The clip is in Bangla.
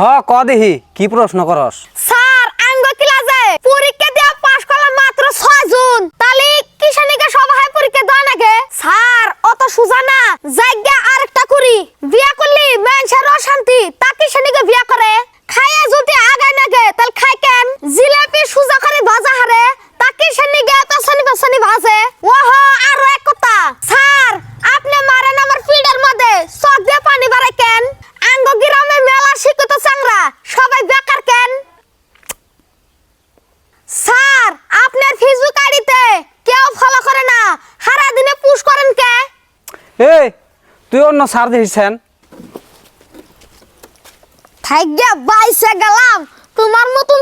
হ, ক দেহি। কি প্রশ্ন করস? স্যার, আঙ্গ ক্লাসে পরীক্ষা দেওয়া পাশ করলাম মাত্র ছয় জুন। তাহলে কিষানিকে সবাই পরীক্ষা দেওয়া নাকি স্যার, অত সুজা না। জায়গা আরেকটা করি। বিয়া করলি মানুষের অশান্তি, তা কিষানিকে বিয়া করে? খাইয়া যদি আগায় নাগে, তাহলে খাই কেন? জিলাপি সুজা করে ভাজা হারে। তা এত শনি শনি ভাজে? ওহ সবাই বেকার কেন? স্যার আপনার ফেসবুক আইডিতে কেউ ফলো করে না। সারা দিনে পুশ করেন কে? এই তুই অন্য স্যার দিয়েছেন থাইগ্যা বাইসে গেলাম। তোমার মতন